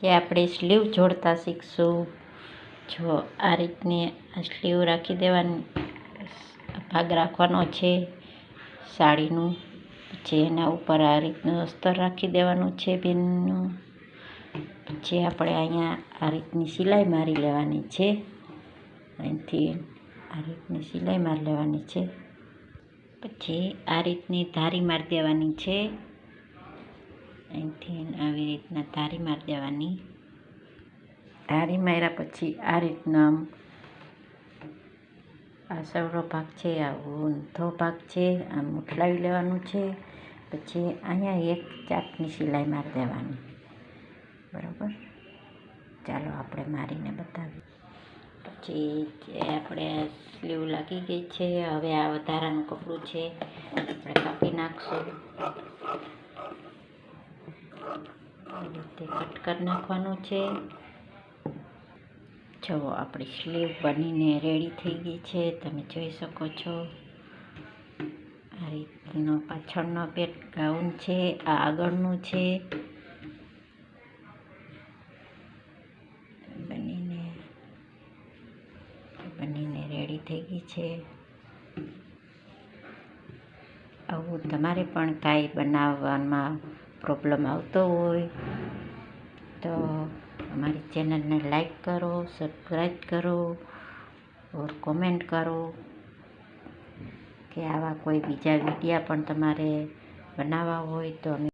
કે આપણે સ્લીવ જોડતા શીખશું. જો આ રીતની સ્લીવ રાખી દેવાની, ભાગ રાખવાનો છે સાડીનું, પછી એના ઉપર આ રીતનું અસ્તર રાખી દેવાનું છે બેનનું. પછી આપણે અહીંયા આ રીતની સિલાઈ મારી લેવાની છે. અહીંથી આ રીતની સિલાઈ મારી લેવાની છે. પછી આ રીતની ધારી મારી દેવાની છે. અહીંથી આવી રીતના તારી મારી દેવાની. તારી માર્યા પછી આ રીતના આ સવડો ભાગ છે, આ ઊંધો ભાગ છે, આમ ઉઠલાવી લેવાનું છે, પછી અહીંયા એક ચાપની સિલાઈ મારી દેવાની. બરાબર? ચાલો આપણે મારીને બતાવીએ. પછી આપણે સ્લીવ લાગી ગઈ છે, હવે આ વધારાનું કપડું છે, આપણે કાપી નાખશું. આવી રીતે કટ કરી નાખવાનું છે. જો આપણી સ્લીવ બનીને રેડી થઈ ગઈ છે, તમે જોઈ શકો છો. આ રીતનો પાછળનો પેટ ગાઉન છે, આ આગળનું છે. બનીને બનીને રેડી થઈ ગઈ છે. આવું તમારે પણ કાંઈ બનાવવામાં પ્રોબ્લેમ આવતો હોય, તો અમારી ચેનલને લાઈક કરો સબસ્ક્રાઈબ કરો, ઓર કોમેન્ટ કરો કે આવા કોઈ બીજા વિડીયા પણ તમારે બનાવવા હોય તો અમે